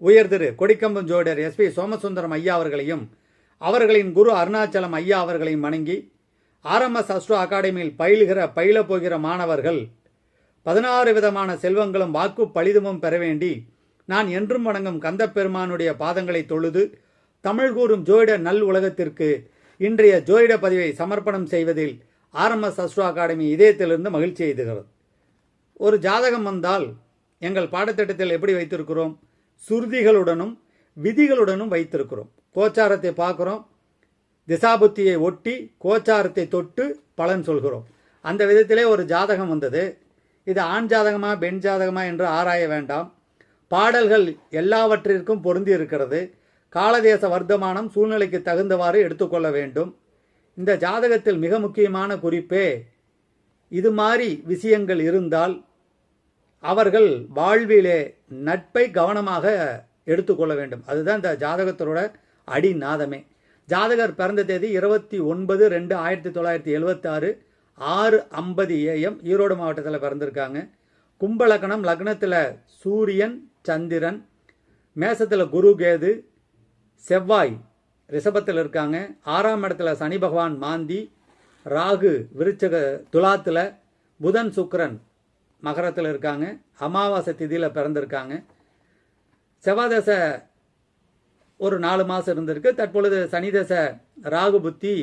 உயர் திரு கொடிக்கம்பம் ஜோடர் எஸ்பி சோமசுந்தரம் ஐயா அவர்களையும் அவர்களின் குரு அருணாச்சலம் ஐயா அவர்களையும் வணங்கி ஆர்எம்எஸ் அஸ்ட்ரோ அகாடமியில் பயிலுகிற பயில போகிற மாணவர்கள் பதினாறு விதமான செல்வங்களும் வாக்கு பலிதமும் பெற வேண்டி நான் என்றும் வணங்கும் கந்தப்பெருமானுடைய பாதங்களை தொழுது தமிழ் கூறும் ஜோயிட நல் உலகத்திற்கு இன்றைய ஜோயிட பதிவை சமர்ப்பணம் செய்வதில் ஆர்எம்எஸ் அஸ்ட்ரோ அகாடமி இதயத்திலிருந்து மகிழ்ச்சி எய்துகிறது ஒரு ஜாதகம் வந்தால் எங்கள் பாடத்திட்டத்தில் எப்படி வைத்திருக்கிறோம்? சுருதிகளுடனும் விதிகளுடனும் வைத்திருக்கிறோம். கோச்சாரத்தை பார்க்குறோம். திசாபுத்தியை ஒட்டி கோச்சாரத்தை தொட்டு பலன் சொல்கிறோம். அந்த விதத்திலே ஒரு ஜாதகம் வந்தது. இது ஆண் ஜாதகமா பெண் ஜாதகமா என்று ஆராய வேண்டாம். பாடல்கள் எல்லாவற்றிற்கும் பொருந்தி இருக்கிறது. காலதேச வர்த்தமானம் சூழ்நிலைக்கு தகுந்தவாறு எடுத்துக்கொள்ள வேண்டும். இந்த ஜாதகத்தில் மிக முக்கியமான குறிப்பே இது மாதிரி விஷயங்கள் இருந்தால் அவர்கள் வாழ்விலே நட்பை கவனமாக எடுத்துக்கொள்ள வேண்டும். அதுதான் இந்த ஜாதகத்தோட அடிநாதமே. ஜாதகர் பிறந்த தேதி இருபத்தி ஒன்பது ரெண்டு ஆயிரத்தி தொள்ளாயிரத்தி எழுபத்தி ஆறு ஆறு ஐம்பது ஏஎம் ஈரோடு மாவட்டத்தில் பிறந்திருக்காங்க. கும்பலக்கணம் லக்னத்தில் சூரியன் சந்திரன் மேசத்தில் குரு கேது செவ்வாய் ரிஷபத்தில் இருக்காங்க. ஆறாம் இடத்துல சனி பகவான் மாந்தி ராகு விருச்சக துலாத்தில் புதன் சுக்கரன் மகரத்தில் இருக்காங்க. அமாவாசை திதியில் பிறந்திருக்காங்க. செவ்வாதசை ஒரு நாலு மாதம் இருந்திருக்கு. தற்பொழுது சனிதச ராகு புத்தி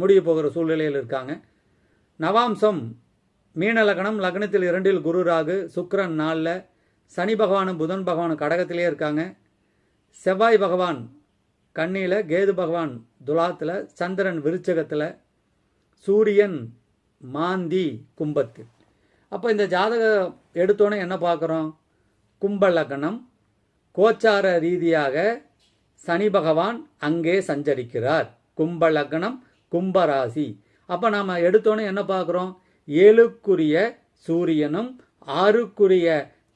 முடிய போகிற சூழ்நிலையில் இருக்காங்க. நவாம்சம் மீன லக்னம் லக்னத்தில் இரண்டில் குரு ராகு சுக்கரன் நாளில் சனி பகவானும் புதன் பகவானும் கடகத்திலே இருக்காங்க. செவ்வாய் பகவான் கண்ணியில் கேது பகவான் துலாத்தில் சந்திரன் விருச்சகத்தில் சூரியன் மாந்தி கும்பத்தில் அப்போ இந்த ஜாதகம் எடுத்தோன்னே என்ன பார்க்குறோம்? கும்ப லக்னம் கோச்சார ரீதியாக சனி பகவான் அங்கே சஞ்சரிக்கிறார். கும்ப லக்னம் கும்பராசி. அப்போ நாம் எடுத்தோன்னே என்ன பார்க்குறோம்? ஏழுக்குரிய சூரியனும் ஆறுக்குரிய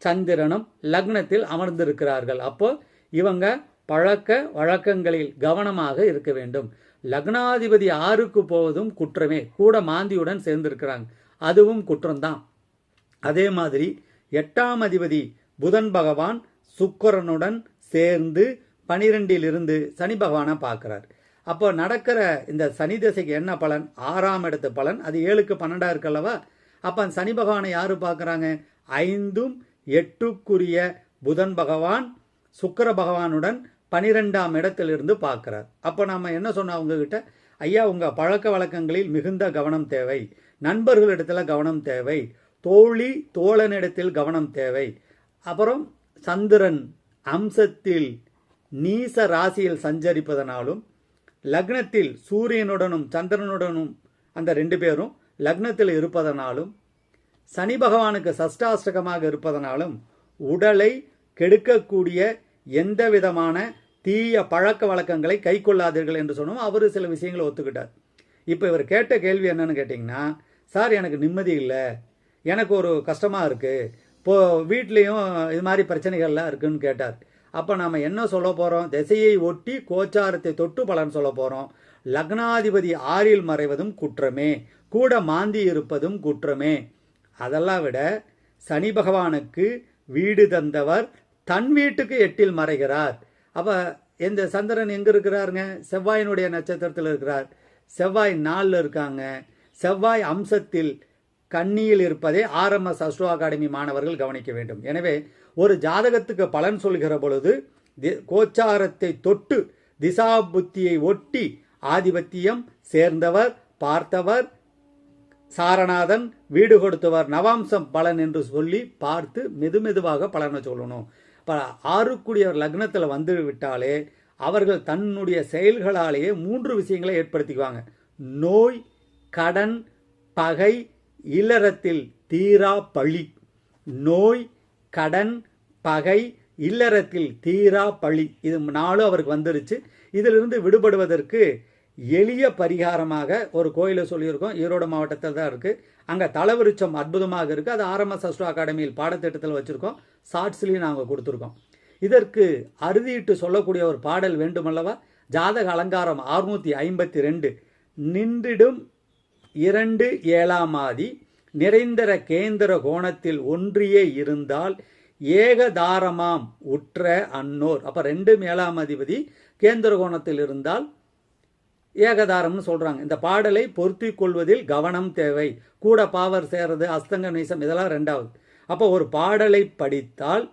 சந்திரனும் லக்னத்தில் அமர்ந்திருக்கிறார்கள். அப்போ இவங்க பழக்க வழக்கங்களில் கவனமாக இருக்க வேண்டும். லக்னாதிபதி ஆறுக்கு போவதும் குற்றமே. கூட மாந்தியுடன் சேர்ந்திருக்கிறாங்க. அதுவும் குற்றம்தான். அதே மாதிரி எட்டாம் அதிபதி புதன் பகவான் சுக்கரனுடன் சேர்ந்து பனிரெண்டில் இருந்து சனி பகவானை பார்க்கிறார். அப்போ நடக்கிற இந்த சனி தசைக்கு என்ன பலன்? ஆறாம் இடத்து பலன். அது ஏழுக்கு பன்னெண்டாக இருக்கல்லவா அப்போ சனி பகவானை யார் பார்க்குறாங்க? ஐந்தும் எட்டுக்குரிய புதன் பகவான் சுக்கர பகவானுடன் பனிரெண்டாம் இடத்திலிருந்து பார்க்குறார். அப்போ நம்ம என்ன சொன்னோம் அவங்கக்கிட்ட ஐயா உங்கள் பழக்க வழக்கங்களில் மிகுந்த கவனம் தேவை. நண்பர்களிடத்தில் கவனம் தேவை. தோழி தோழனிடத்தில் கவனம் தேவை. அப்புறம் சந்திரன் அம்சத்தில் நீச ராசியில் சஞ்சரிப்பதனாலும் லக்னத்தில் சூரியனுடனும் சந்திரனுடனும் அந்த ரெண்டு பேரும் லக்னத்தில் இருப்பதனாலும் சனி பகவானுக்கு சஷ்டாஷ்டகமாக இருப்பதனாலும் உடலை கெடுக்கக்கூடிய எந்த விதமான தீய பழக்க வழக்கங்களை கை கொள்ளாதீர்கள் என்று சொன்னோம் அவர் சில விஷயங்களை ஒத்துக்கிட்டார். இப்போ இவர் கேட்ட கேள்வி என்னன்னு கேட்டிங்கன்னா சார் எனக்கு நிம்மதி இல்லை. எனக்கு ஒரு கஷ்டமாக இருக்குது இப்போ வீட்லேயும் இது மாதிரி பிரச்சனைகள்லாம் இருக்குன்னு கேட்டார். அப்போ நாம் என்ன சொல்ல போகிறோம் திசையை ஒட்டி கோச்சாரத்தை தொட்டு பலன் சொல்ல போகிறோம் லக்னாதிபதி ஆறில் மறைவதும் குற்றமே. கூட மாந்தி இருப்பதும் குற்றமே. அதெல்லாம் விட சனி பகவானுக்கு வீடு தந்தவர் தன் வீட்டுக்கு எட்டில் மறைகிறார். அப்போ இந்த சந்திரன் எங்கே இருக்கிறாருங்க? செவ்வாயினுடைய நட்சத்திரத்தில் இருக்கிறார். செவ்வாய் நாளில் இருக்காங்க. செவ்வாய் அம்சத்தில் கண்ணியில் இருப்பதை ஆர்எம்எஸ் அஸ்ட்ரோ அகாடமி மாணவர்கள் கவனிக்க வேண்டும். எனவே ஒரு ஜாதகத்துக்கு பலன் சொல்கிற பொழுது தி- கோச்சாரத்தை தொட்டு திசா புத்தியை ஒட்டி ஆதிபத்தியம் சேர்ந்தவர் பார்த்தவர் சாரநாதன் வீடு கொடுத்தவர் நவாம்சம் பலன் என்று சொல்லி பார்த்து மெதுமெதுவாக பலனை சொல்லணும். இப்போ ஆறுக்குடியவர் லக்னத்தில் வந்து விட்டாலே அவர்கள் தன்னுடைய செயல்களாலேயே மூன்று விஷயங்களை ஏற்படுத்திக்குவாங்க. நோய் கடன் பகை இல்லறத்தில் தீரா பழி நோய் கடன் பகை இல்லறத்தில் தீரா பழி. இது நாளும் அவருக்கு வந்துருச்சு. இதிலிருந்து விடுபடுவதற்கு எளிய பரிகாரமாக ஒரு கோயிலை சொல்லியிருக்கோம். ஈரோடு மாவட்டத்தில் தான் இருக்குது அங்கே தலவிருச்சம் அற்புதமாக இருக்குது அது ஆர்எம்எஸ் அஸ்ட்ரோ அகாடமியில் பாடத்திட்டத்தில் வச்சுருக்கோம். ஷார்ட்ஸ்லேயும் நாங்கள் கொடுத்துருக்கோம். இதற்கு அறுதியிட்டு சொல்லக்கூடிய ஒரு பாடல் வேண்டுமல்லவா? ஜாதக அலங்காரம் அறுநூற்றி ஐம்பத்தி ரெண்டு. நின்றிடும் இரண்டு ஏழாம் ஆதி நிறைந்தர கேந்திர கோணத்தில் ஒன்றியே இருந்தால் ஏகதாரமாம் உற்ற அன்னோர். அப்போ ரெண்டு ஏழாம் அதிபதி கேந்திர கோணத்தில் இருந்தால் ஏகதாரம்னு சொல்கிறாங்க இந்த பாடலை பொருத்தி கொள்வதில் கவனம் தேவை. கூட பாவர் சேரது அஸ்தங்க நேசம் இதெல்லாம் ரெண்டாவது. அப்போ ஒரு பாடலை படித்தால்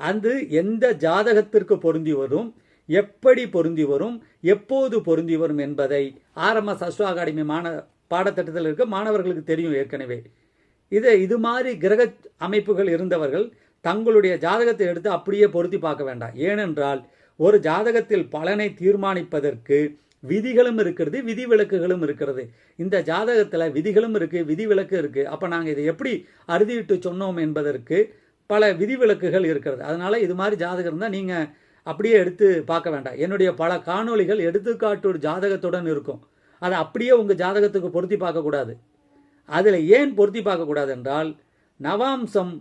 அது எந்த ஜாதகத்திற்கு பொருந்தி வரும் எப்படி பொருந்தி வரும் எப்போது பொருந்தி வரும் என்பதை ஆரம்ப சஸ்வ அகாடமி மாண பாடத்திட்டத்தில் இருக்க மாணவர்களுக்கு தெரியும் ஏற்கனவே. இது இது மாதிரி கிரக அமைப்புகள் இருந்தவர்கள் தங்களுடைய ஜாதகத்தை எடுத்து அப்படியே பொருத்தி பார்க்க வேண்டாம். ஏனென்றால் ஒரு ஜாதகத்தில் பலனை தீர்மானிப்பதற்கு விதிகளும் இருக்கிறது விதிவிலக்குகளும் இருக்கிறது. இந்த ஜாதகத்தில் விதிகளும் இருக்கு விதிவிலக்கு இருக்குது அப்போ நாங்கள் இதை எப்படி அறுதிவிட்டு சொன்னோம் என்பதற்கு பல விதிவிலக்குகள் இருக்கிறது. அதனால் இது மாதிரி ஜாதகம் இருந்தால் நீங்கள் அப்படியே எடுத்து பார்க்க வேண்டாம். என்னுடைய பல காணொளிகள் எடுத்துக்காட்டு ஒரு ஜாதகத்துடன் இருக்கும். அதை அப்படியே உங்கள் ஜாதகத்துக்கு பொருத்தி பார்க்கக்கூடாது. அதில் ஏன் பொருத்தி பார்க்கக்கூடாது என்றால் நவாம்சம்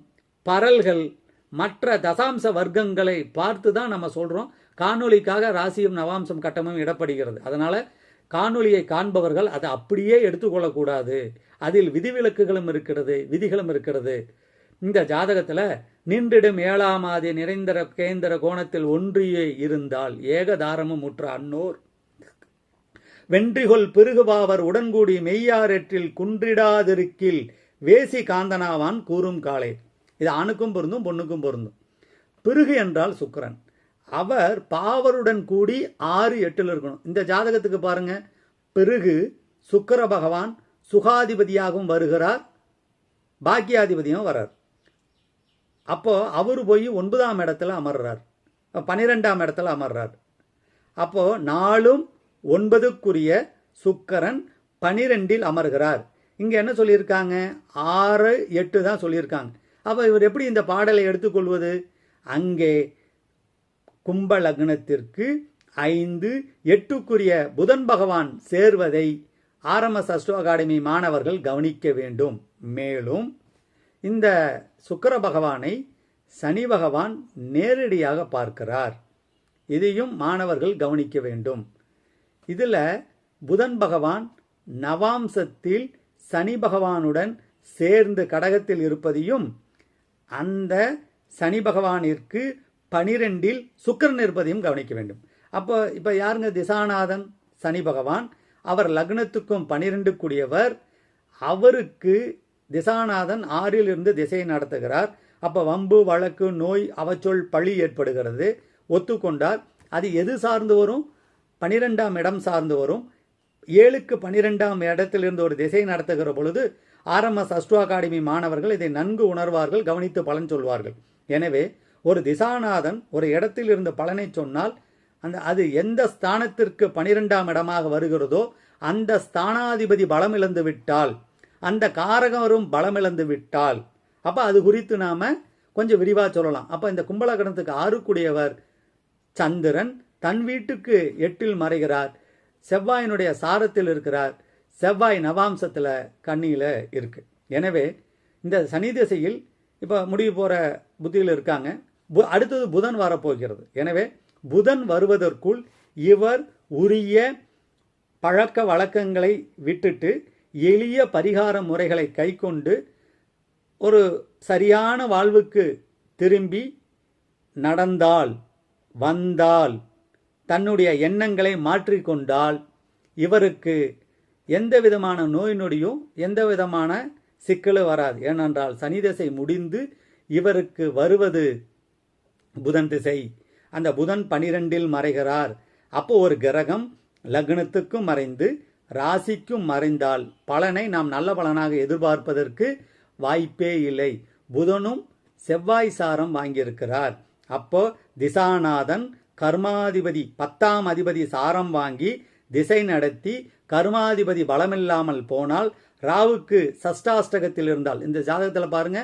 பரல்கள் மற்ற தசாம்ச வர்க்கங்களை பார்த்து தான் நம்ம சொல்கிறோம் காணொலிக்காக ராசியும் நவாம்சம் கட்டமும் இடப்படுகிறது. அதனால் காணொலியை காண்பவர்கள் அதை அப்படியே எடுத்துக்கொள்ளக்கூடாது. அதில் விதிவிலக்குகளும் இருக்கிறது விதிகளும் இருக்கிறது. இந்த ஜாதகத்தில் நின்றிடும் ஏழாம் ஆதி நிறைந்தர கேந்திர கோணத்தில் ஒன்றியே இருந்தால் ஏகதாரமும் முற்ற அன்னோர். வென்றிகொள் பெருகுபாவர் உடன்கூடி மெய்யாரெற்றில் குன்றிடாதிருக்கில் வேசி காந்தனாவான் கூறும் காலே. இது ஆணுக்கும் பொருந்தும் பொண்ணுக்கும் பொருந்தும். பிருகு என்றால் சுக்கரன். அவர் பாவருடன் கூடி ஆறு எட்டில் இருக்கணும். இந்த ஜாதகத்துக்கு பாருங்க. பிறகு சுக்கர பகவான் சுகாதிபதியாகவும் வருகிறார். பாக்கியாதிபதியும் வர்றார் அப்போ அவர் போய் ஒன்பதாம் இடத்துல அமர்றார். பன்னிரெண்டாம் இடத்துல அமர்றார். அப்போ நாளும் ஒன்பதுக்குரிய சுக்கரன் பனிரெண்டில் அமர்கிறார். இங்கே என்ன சொல்லியிருக்காங்க? ஆறு எட்டு தான் சொல்லியிருக்காங்க. அப்போ இவர் எப்படி இந்த பாடலை எடுத்துக்கொள்வது அங்கே கும்ப லக்னத்திற்கு ஐந்து எட்டுக்குரிய புதன் பகவான் சேர்வதை ஆர்எம்எஸ் அஸ்ட்ரோ அகாடமி மாணவர்கள் கவனிக்க வேண்டும். மேலும் இந்த சுக்கர பகவானை சனி பகவான் நேரடியாக பார்க்கிறார். இதையும் மாணவர்கள் கவனிக்க வேண்டும். இதில் புதன் பகவான் நவாம்சத்தில் சனி பகவானுடன் சேர்ந்து கடகத்தில் இருப்பதையும் அந்த சனி பகவானிற்கு பனிரெண்டில் சுக்கிரன் இருப்பதையும் கவனிக்க வேண்டும். அப்போ இப்போ யாருங்க? திசாநாதன் சனி பகவான். அவர் லக்னத்துக்கும் பனிரெண்டு கூடியவர் அவருக்கு திசாநாதன் ஆறில் இருந்து திசையை நடத்துகிறார். அப்போ வம்பு வழக்கு நோய் அவச்சொல் பழி ஏற்படுகிறது. ஒத்துக்கொண்டார் அது எது சார்ந்து வரும்? பனிரெண்டாம் இடம் சார்ந்து வரும். ஏழுக்கு பனிரெண்டாம் இடத்திலிருந்து ஒரு திசை நடத்துகிற பொழுது ஆர்எம்எஸ் அஸ்ட்ரோ அகாடமி மாணவர்கள் இதை நன்கு உணர்வார்கள் கவனித்து பலன் சொல்வார்கள். எனவே ஒரு திசாநாதன் ஒரு இடத்தில் இருந்த பலனை சொன்னால் அந்த அது எந்த ஸ்தானத்திற்கு பனிரெண்டாம் இடமாக வருகிறதோ அந்த ஸ்தானாதிபதி பலமிழந்து விட்டால் அந்த காரகரும் பலமிழந்து விட்டால் அப்போ அது குறித்து நாம கொஞ்சம் விரிவாக சொல்லலாம். அப்போ இந்த கும்பலகணத்துக்கு ஆறுக்குடையவர் சந்திரன் தன் வீட்டுக்கு எட்டில் மறைகிறார். செவ்வாயினுடைய சாரத்தில் இருக்கிறார். செவ்வாய் நவாம்சத்தில் கண்ணியில் இருக்கு. எனவே இந்த சனி திசையில் இப்போ முடிவு போகிற புத்தியில் இருக்காங்க. பு அடுத்தது புதன் வரப்போகிறது. எனவே புதன் வருவதற்குள் இவர் உரிய பழக்க வழக்கங்களை விட்டுட்டு எளிய பரிகார முறைகளை கைக்கொண்டு ஒரு சரியான வாழ்வுக்கு திரும்பி நடந்தால் வந்தால் தன்னுடைய எண்ணங்களை மாற்றிக்கொண்டால் இவருக்கு எந்த விதமான நோய் நொடியும் எந்த விதமான சிக்கலும் வராது. ஏனென்றால் சனி திசை முடிந்து இவருக்கு வருவது புதன் திசை. அந்த புதன் பனிரெண்டில் மறைகிறார். அப்போ ஒரு கிரகம் லக்னத்துக்கும் மறைந்து ராசிக்கும் மறைந்தால் பலனை நாம் நல்ல பலனாக எதிர்பார்ப்பதற்கு வாய்ப்பே இல்லை. புதனும் செவ்வாய் சாரம் வாங்கியிருக்கிறார். அப்போ திசாநாதன் கர்மாதிபதி பத்தாம் அதிபதி சாரம் வாங்கி திசை நடத்தி கர்மாதிபதி பலமில்லாமல் போனால் ராவுக்கு சஷ்டாஷ்டகத்தில் இருந்தால். இந்த ஜாதகத்தில் பாருங்க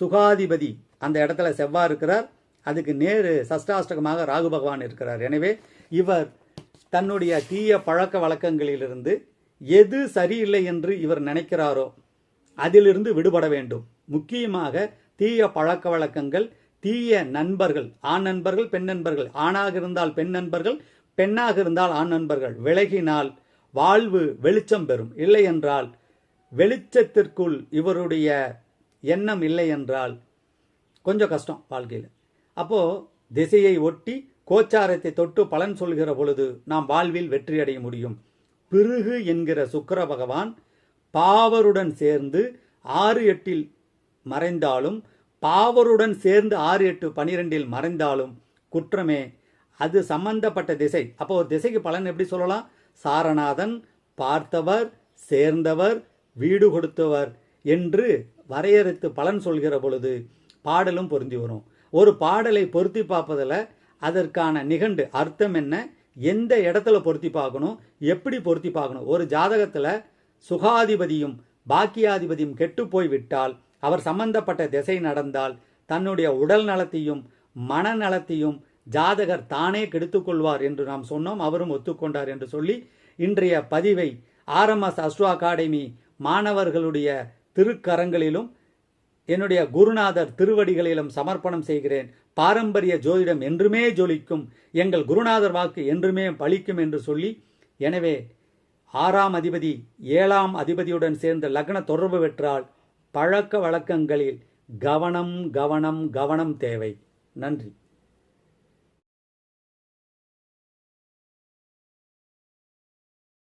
சுகாதிபதி அந்த இடத்துல செவ்வா இருக்கிறார். அதுக்கு நேரு சஷ்டாஷ்டகமாக ராகு பகவான் இருக்கிறார். எனவே இவர் தன்னுடைய தீய பழக்க வழக்கங்களிலிருந்து எது சரியில்லை என்று இவர் நினைக்கிறாரோ அதிலிருந்து விடுபட வேண்டும். முக்கியமாக தீய பழக்க வழக்கங்கள் தீய நண்பர்கள் ஆண் நண்பர்கள் பெண் நண்பர்கள். ஆணாக இருந்தால் பெண் நண்பர்கள் பெண்ணாக இருந்தால் ஆண் நண்பர்கள். விலகினால் வாழ்வு வெளிச்சம் பெறும். இல்லை என்றால் வெளிச்சத்திற்குள் இவருடைய எண்ணம் இல்லை என்றால் கொஞ்சம் கஷ்டம் வாழ்க்கையில். அப்போ திசையை ஒட்டி கோச்சாரத்தை தொட்டு பலன் சொல்கிற பொழுது நாம் வாழ்வில் வெற்றி அடைய முடியும். பிறகு என்கிற சுக்கர பகவான் பாவருடன் சேர்ந்து ஆறு எட்டில் மறைந்தாலும் பாவருடன் சேர்ந்து ஆறு எட்டு பனிரெண்டில் மறைந்தாலும் குற்றமே. அது சம்பந்தப்பட்ட திசை. அப்போ ஒரு திசைக்கு பலன் எப்படி சொல்லலாம்? சாரநாதன் பார்த்தவர் சேர்ந்தவர் வீடு கொடுத்தவர் என்று வரையறுத்து பலன் சொல்கிற பொழுது பாடலும் பொருந்தி வரும். ஒரு பாடலை பொருத்தி பார்ப்பதில் அதற்கான நிகண்டு அர்த்தம் என்ன? எந்த இடத்துல பொருத்தி பார்க்கணும்? எப்படி பொருத்தி பார்க்கணும்? ஒரு ஜாதகத்தில் சுகாதிபதியும் பாக்கியாதிபதியும் கெட்டு போய் விட்டால் அவர் சம்பந்தப்பட்ட திசை நடந்தால் தன்னுடைய உடல் நலத்தையும் மனநலத்தையும் ஜாதகர் தானே கெடுத்துக்கொள்வார் என்று நாம் சொன்னோம். அவரும் ஒத்துக்கொண்டார் என்று சொல்லி இன்றைய பதிவை ஆர்எம்எஸ் அஸ்ட்ரோ அகாடமி மாணவர்களுடைய திருக்கரங்களிலும் என்னுடைய குருநாதர் திருவடிகளிலும் சமர்ப்பணம் செய்கிறேன். பாரம்பரிய ஜோதிடம் என்றுமே ஜொலிக்கும். எங்கள் குருநாதர் வாக்கு என்றுமே பலிக்கும் என்று சொல்லி எனவே ஆறாம் அதிபதி ஏழாம் அதிபதியுடன் சேர்ந்த லக்ன தொடர்பு பெற்றால் பழக்க வழக்கங்களில் கவனம் கவனம் கவனம் தேவை. நன்றி.